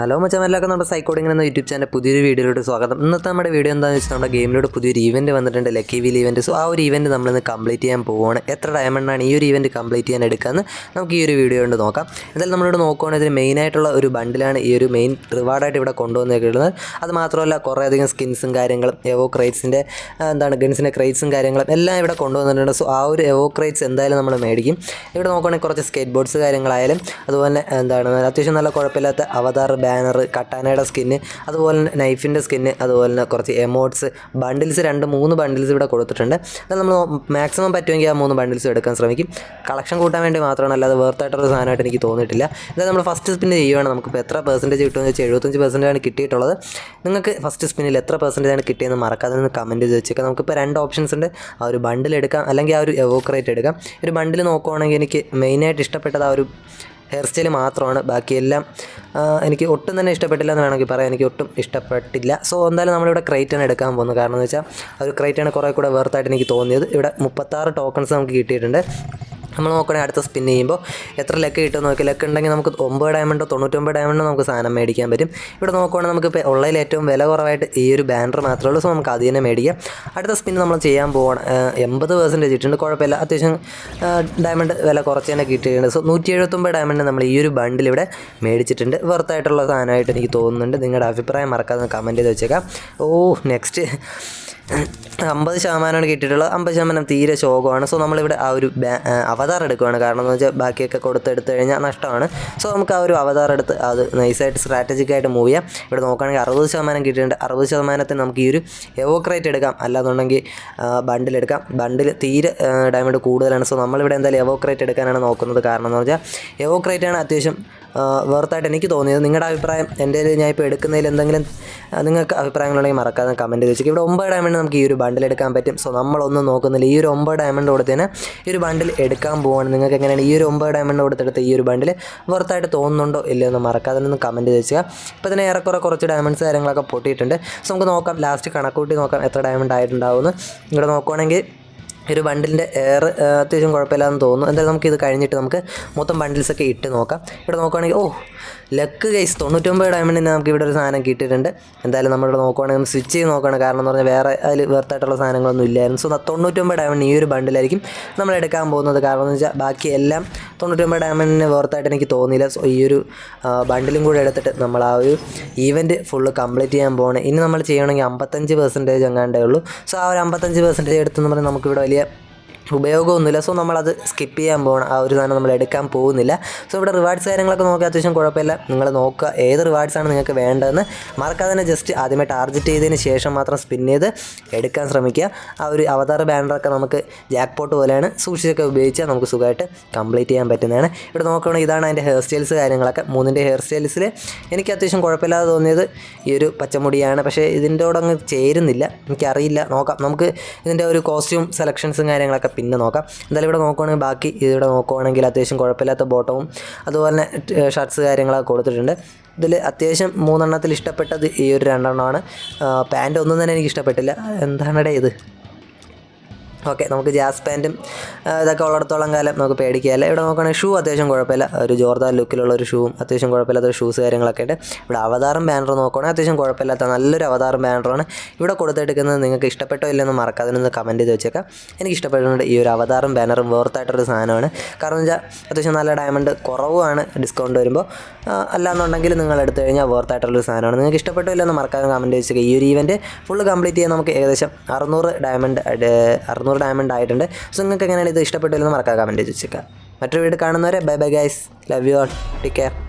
Hello മച്ചാൻ എല്ലാവർക്കും നമ്മുടെ സൈക്കോഡിംഗ് എന്ന യൂട്യൂബ് ചാനൽ പുതിയൊരു വീഡിയോയിലോട്ട് സ്വാഗതം. ഇന്നത്തെ നമ്മുടെ വീഡിയോ എന്താണെന്ന് വെച്ചാൽ നമ്മുടെ പുതിയൊരു ഇവന്റ് വന്നിട്ടുണ്ട്. ലക്കി വീൽ ഇവന്റ് സോ ആ ഒരു ഇവന്റ് നമ്മളിന്ന് കംപ്ലീറ്റ് ചെയ്യാൻ പോവുകയാണ് എത്ര ഡയമണ്ടാണ് ഈ ഒരു ഇവന്റ് കംപ്ലീറ്റ് ചെയ്യാൻ എടുക്കാമെന്ന് നമുക്ക് ഈ ഒരു വീഡിയോ കൊണ്ട് നോക്കാം. എന്തായാലും നമ്മളിവിടെ നോക്കുകയാണെങ്കിൽ ഇതിന് മെയിനായിട്ടുള്ള ഒരു ബണ്ടിലാണ് ഈ ഒരു മെയിൻ റിവാർഡായിട്ട് ഇവിടെ കൊണ്ടുവന്നേക്കുന്നത് അത് മാത്രമല്ല കുറേയധികം സ്കിൻസും കാര്യങ്ങളും എവോ ക്രേറ്റ്സിന്റെ എന്താണ് ഗൺസിന്റെ ക്രേറ്റ്സും കാര്യങ്ങളും എല്ലാം ഇവിടെ കൊണ്ടുവന്നിട്ടുണ്ട്. സോ ആ ഒരു എവോ ക്രേറ്റ്സ് എന്തായാലും നമ്മൾ മേടിക്കും. ഇവിടെ നോക്കുകയാണെങ്കിൽ കുറച്ച് സ്കേറ്റ് ബോർഡ്സ് കാര്യങ്ങളായാലും അതുപോലെ എന്താണ് അത്യാവശ്യം നല്ല കുഴപ്പമില്ലാത്ത അവതാർ ബാനർ കട്ടാനയുടെ സ്കിന്ന് അതുപോലെ തന്നെ നൈഫിന്റെ സ്കിന്ന് അതുപോലെ തന്നെ കുറച്ച് എമോട്ട്സ് ബണ്ടിൽസ് രണ്ട് മൂന്ന് ബണ്ടിൽസ് ഇവിടെ കൊടുത്തിട്ടുണ്ട്. എന്നാൽ നമ്മൾ മാക്സിമം പറ്റുമെങ്കിൽ ആ മൂന്ന് ബണ്ടിൽസ് എടുക്കാൻ ശ്രമിക്കും. കളക്ഷൻ കൂട്ടാൻ വേണ്ടി മാത്രമാണ് അല്ലാതെ വേർത്തായിട്ടൊരു സാധനമായിട്ട് എനിക്ക് തോന്നിയിട്ടില്ല. ഇത് നമ്മൾ ഫസ്റ്റ് സ്പിന്ന് ചെയ്യുവാണ്. നമുക്കിപ്പോൾ എത്ര പെർസെന്റേജ് കിട്ടുമെന്ന് വെച്ചാൽ എഴുപത്തഞ്ച് പെർസെന്റേജ് ആണ് കിട്ടിയിട്ടുള്ളത്. നിങ്ങൾക്ക് ഫസ്റ്റ് സ്പിന്നിൽ എത്ര പെർസെന്റേജ് ആണ് കിട്ടിയെന്ന് മറക്കാതെ നിന്ന് കമന്റ് നമുക്ക് നമുക്കിപ്പോൾ രണ്ട് ഓപ്ഷൻസ് ഉണ്ട്. ആ ഒരു ബണ്ടിൽ എടുക്കാം അല്ലെങ്കിൽ ആ ഒരു എവോക്കറേറ്റ് എടുക്കാം. ഒരു ബണ്ടിൽ നോക്കുവാണെങ്കിൽ എനിക്ക് മെയിനായിട്ട് ഇഷ്ടപ്പെട്ടത് ആ ഒരു ഹെയർ സ്റ്റൈൽ മാത്രമാണ്. ബാക്കിയെല്ലാം എനിക്ക് ഒട്ടും തന്നെ ഇഷ്ടപ്പെട്ടില്ല എന്ന് വേണമെങ്കിൽ പറയാം. എനിക്ക് ഒട്ടും ഇഷ്ടപ്പെട്ടില്ല. സോ എന്തായാലും നമ്മളിവിടെ ക്രൈറ്റാണ് എടുക്കാൻ പോകുന്നത്. കാരണം എന്ന് വെച്ചാൽ ഒരു ക്രൈറ്റാണ് കുറേ കൂടെ വേർത്തായിട്ട് എനിക്ക് തോന്നിയത്. ഇവിടെ മുപ്പത്താറ് ടോക്കൺസ് നമുക്ക് കിട്ടിയിട്ടുണ്ട്. നമ്മൾ നോക്കണേ അടുത്ത സ്പിൻ ചെയ്യുമ്പോൾ എത്ര ലക്ക് കിട്ടും നോക്കി ലക്ക് ഉണ്ടെങ്കിൽ നമുക്ക് ഒമ്പത് ഡയമണ്ടോ തൊണ്ണൂറ്റൊമ്പത് ഡയമണ്ടോ നമുക്ക് സാധനം മേടിക്കാൻ പറ്റും. ഇവിടെ നോക്കുവാണെങ്കിൽ നമുക്ക് ഇപ്പോൾ ഉള്ളതിൽ ഏറ്റവും വില കുറവായിട്ട് ഈ ഒരു ബാനർ മാത്രമേ ഉള്ളൂ. സോ നമുക്ക് അത് തന്നെ മേടിക്കാം. അടുത്ത സ്പിൻ നമ്മൾ ചെയ്യാൻ പോകണം എൺപത് പെർസെന്റേജ് ഇട്ടുണ്ട് കുഴപ്പമില്ല. അത്യാവശ്യം ഡയമണ്ട് വില കുറച്ച് തന്നെ കിട്ടിയിട്ടുണ്ട്. സോ നൂറ്റി എഴുപത്തൊമ്പത് ഡയമണ്ട് നമ്മൾ ഈ ഒരു ബണ്ടിൽ ഇവിടെ മേടിച്ചിട്ടുണ്ട്. വെറുത്തായിട്ടുള്ള സാധനമായിട്ട് എനിക്ക് തോന്നുന്നുണ്ട്. നിങ്ങളുടെ അഭിപ്രായം മറക്കാതെ കമന്റ് ചെയ്ത് വെച്ചേക്കാം. ഓ നെക്സ്റ്റ് അമ്പത് ശതമാനമാണ് കിട്ടിയിട്ടുള്ളത്. അമ്പത് ശതമാനം തീരെ ശോകമാണ്. സോ നമ്മളിവിടെ ആ ഒരു അവതാർ എടുക്കുകയാണ്. കാരണം എന്ന് വെച്ചാൽ ബാക്കിയൊക്കെ കൊടുത്തെടുത്ത് കഴിഞ്ഞാൽ നഷ്ടമാണ്. സോ നമുക്ക് ആ ഒരു അവതാർ എടുത്ത് അത് നൈസായിട്ട് സ്ട്രാറ്റജിക് ആയിട്ട് മൂവ് ചെയ്യാം. ഇവിടെ നോക്കുകയാണെങ്കിൽ അറുപത് ശതമാനം കിട്ടിയിട്ടുണ്ട്. അറുപത് ശതമാനത്തിന് നമുക്ക് ഈ ഒരു എവോക്രേറ്റ് എടുക്കാം. അല്ലാന്നുണ്ടെങ്കിൽ ബണ്ടിൽ എടുക്കാം. ബണ്ടിൽ തീരെ ഡയമണ്ട് കൂടുതലാണ്. സോ നമ്മളിവിടെ എന്തായാലും എവോക്രേറ്റ് എടുക്കാനാണ് നോക്കുന്നത്. കാരണം എന്ന് വെച്ചാൽ എവോക്രേറ്റ് ആണ് അത്യാവശ്യം വേർത്തായിട്ട് എനിക്ക് തോന്നിയത് നിങ്ങളുടെ അഭിപ്രായം എന്റെ ഞാൻ ഇപ്പോൾ എടുക്കുന്നതിൽ എന്തെങ്കിലും നിങ്ങൾക്ക് അഭിപ്രായങ്ങളുണ്ടെങ്കിൽ മറക്കാതെ കമന്റ് ചോദിച്ചു ഇവിടെ ഒമ്പത് ഡയമണ്ട് നമുക്ക് ഈ ഒരു ബണ്ടിൽ എടുക്കാൻ പറ്റും. സോ നമ്മളൊന്നും നോക്കുന്നില്ല. ഈ ഒരു ഒമ്പത് ഡയമണ്ട് കൊടുത്തതിന് ഈ ഒരു ബണ്ടിൽ എടുക്കാൻ പോവാണ്. നിങ്ങൾക്ക് എങ്ങനെയാണ് ഈ ഒരു ഒമ്പത് ഡയമണ്ട് കൊടുത്തെടുത്ത് ഈ ഒരു ബണ്ടിൽ വെറുത്തായിട്ട് തോന്നുന്നുണ്ടോ ഇല്ലയോ എന്ന് മറക്കാതെ ഒന്ന് കമന്റ് ചോദിച്ചു ഇപ്പോൾ തന്നെ ഏറെക്കുറെ കുറച്ച് ഡയമണ്ട്സ് കാര്യങ്ങളൊക്കെ പൊട്ടിയിട്ടുണ്ട്. സോ നമുക്ക് നോക്കാം. ലാസ്റ്റ് കണക്കൂട്ടി നോക്കാം എത്ര ഡയമണ്ട് ആയിട്ടുണ്ടാവുമെന്ന്. ഇവിടെ നോക്കുവാണെങ്കിൽ ഒരു ബണ്ടിലിന്റെ എയർ അത്യാവശ്യം കുഴപ്പമില്ലാന്ന് തോന്നുന്നു. എന്തായാലും നമുക്ക് ഇത് കഴിഞ്ഞിട്ട് നമുക്ക് മൊത്തം ബണ്ടിൽസൊക്കെ ഇട്ട് നോക്കാം. ഇവിടെ നോക്കുകയാണെങ്കിൽ ഓ ലക്ക് ഗൈസ് തൊണ്ണൂറ്റൊമ്പത് ഡയമണ്ടിന് നമുക്ക് ഇവിടെ ഒരു സാധനം കിട്ടിയിട്ടുണ്ട്. എന്തായാലും നമ്മളിവിടെ നോക്കുവാണെങ്കിൽ സ്വിച്ച് ചെയ്ത് നോക്കുകയാണ്. കാരണം എന്ന് പറഞ്ഞാൽ വേറെ അതിൽ വെർത്തായിട്ടുള്ള സാധനങ്ങളൊന്നും ഇല്ലായിരുന്നു. സോ തൊണ്ണൂറ്റൊമ്പത് ഡയമണ്ട് ഈ ഒരു ബണ്ടിലായിരിക്കും നമ്മൾ എടുക്കാൻ പോകുന്നത്. കാരണം എന്ന് വെച്ചാൽ ബാക്കി എല്ലാം തൊണ്ണൂറ്റൊമ്പത് ഡയമണ്ടിന് വെർത്തായിട്ട് എനിക്ക് തോന്നിയില്ല. സോ ഈ ഒരു ബണ്ടിലും കൂടെ എടുത്തിട്ട് നമ്മൾ ആ ഒരു ഈവന്റ് ഫുള്ള് കംപ്ലീറ്റ് ചെയ്യാൻ പോകണം ഇനി നമ്മൾ ചെയ്യണമെങ്കിൽ അമ്പത്തഞ്ച് പെർസെന്റേജ് എങ്ങാണ്ടേ ഉള്ളൂ. സോ ആ ഒരു അമ്പത്തഞ്ച് പെർസെന്റേജ് എടുത്തെന്ന് പറഞ്ഞാൽ നമുക്കിവിടെ വലിയ Yep. ഉപയോഗമൊന്നുമില്ല സോ നമ്മളത് സ്കിപ്പ് ചെയ്യാൻ പോകണം ആ ഒരു സാധനം നമ്മൾ എടുക്കാൻ പോകുന്നില്ല. സോ ഇവിടെ റിവാർഡ്സ് കാര്യങ്ങളൊക്കെ നോക്കി അത്യാവശ്യം കുഴപ്പമില്ല. നിങ്ങൾ നോക്കുക ഏത് റിവാർഡ്സാണ് നിങ്ങൾക്ക് വേണ്ടതെന്ന്. മറക്കാതെ തന്നെ ജസ്റ്റ് ആദ്യമേ ടാർഗറ്റ് ചെയ്തതിന് ശേഷം മാത്രം സ്പിൻ ചെയ്ത് എടുക്കാൻ ശ്രമിക്കുക. ആ ഒരു അവതാർ ബാനറൊക്കെ നമുക്ക് ജാക്ക് പോട്ട് പോലെയാണ് സൂക്ഷിച്ചൊക്കെ ഉപയോഗിച്ചാൽ നമുക്ക് സുഖമായിട്ട് കംപ്ലീറ്റ് ചെയ്യാൻ പറ്റുന്നതാണ്. ഇവിടെ നോക്കുകയാണെങ്കിൽ ഇതാണ് അതിന്റെ ഹെയർ സ്റ്റൈൽസ് കാര്യങ്ങളൊക്കെ. മൂന്നിന്റെ ഹെയർ സ്റ്റൈൽസിൽ എനിക്ക് അത്യാവശ്യം കുഴപ്പമില്ലാതെ തോന്നിയത് ഈ ഒരു പച്ചമുടിയാണ്. പക്ഷേ ഇതിന്റെ കൂടെ അങ്ങ് ചേരുന്നില്ല. എനിക്കറിയില്ല. നോക്കാം. നമുക്ക് ഇതിന്റെ ഒരു കോസ്റ്റ്യൂം സെലക്ഷൻസും കാര്യങ്ങളൊക്കെ പിന്നെ നോക്കാം. എന്തായാലും ഇവിടെ നോക്കുവാണെങ്കിൽ ബാക്കി ഇവിടെ നോക്കുവാണെങ്കിൽ അത്യാവശ്യം കുഴപ്പമില്ലാത്ത ബോട്ടവും അതുപോലെ തന്നെ ഷർട്ട്സ് കാര്യങ്ങളൊക്കെ കൊടുത്തിട്ടുണ്ട്. ഇതിൽ അത്യാവശ്യം മൂന്നെണ്ണത്തിൽ ഇഷ്ടപ്പെട്ടത് ഈ ഒരു രണ്ടെണ്ണമാണ്. പാന്റ് ഒന്നും തന്നെ എനിക്ക് ഇഷ്ടപ്പെട്ടില്ല. എന്താണടേ ഇത്? ഓക്കെ നമുക്ക് ജാസ് പാന്റും ഇതൊക്കെ ഉള്ളിടത്തോളം കാലം നമുക്ക് പേടിക്കുകയല്ല ഇവിടെ നോക്കുകയാണെങ്കിൽ ഷൂ അത്യാവശ്യം കുഴപ്പമില്ല. ഒരു ജോർദാൻ ലുക്കിലുള്ള ഒരു ഷൂവും അത്യാവശ്യം കുഴപ്പമില്ലാത്ത ഷൂസ് കാര്യങ്ങളൊക്കെ ഉണ്ട്. ഇവിടെ അവതാരം ബാനർ നോക്കുകയാണെങ്കിൽ അത്യാവശ്യം കുഴപ്പമില്ലാത്ത നല്ലൊരു അവതാരം ബാനറാണ് ഇവിടെ കൊടുത്തെടുക്കുന്നത് നിങ്ങൾക്ക് ഇഷ്ടപ്പെട്ടോ ഇല്ലെന്ന് മറക്കാതെ ഒന്ന് കമന്റ് ചെയ്ത് വെച്ചേക്കാം. എനിക്ക് ഇഷ്ടപ്പെട്ടിട്ടുണ്ട് ഈ ഒരു അവതാറും ബാനറും വേർത്തായിട്ടൊരു സാധനമാണ്. കാരണം വെച്ചാൽ അത്യാവശ്യം നല്ല ഡയമണ്ട് കുറവാണ് ഡിസ്കൗണ്ട് വരുമ്പോൾ. അല്ലാന്നുണ്ടെങ്കിൽ നിങ്ങൾ എടുത്തു കഴിഞ്ഞാൽ വേർത്തായിട്ടുള്ളൊരു സാധനമാണ്. നിങ്ങൾക്ക് ഇഷ്ടപ്പെട്ടോ ഇല്ലെന്ന് മറക്കാതെ കമന്റ് വെച്ചേക്കാം. ഈ ഒരു ഈവന്റ് ഫുൾ കംപ്ലീറ്റ് ചെയ്യാൻ നമുക്ക് ഏകദേശം അറുന്നൂറ് ഡയമണ്ട് അറുന്നൂറ് ഡയമണ്ട് ആയിട്ടുണ്ട്. സോ നിങ്ങൾക്ക് എങ്ങനെയാണ് ഇത് ഇഷ്ടപ്പെട്ടില്ലെന്ന് മറക്കാതെ കമന്റ് ചോദിച്ചേക്കാം മറ്റൊരു വീട് കാണുന്നവരെ bye bye guys love you all take care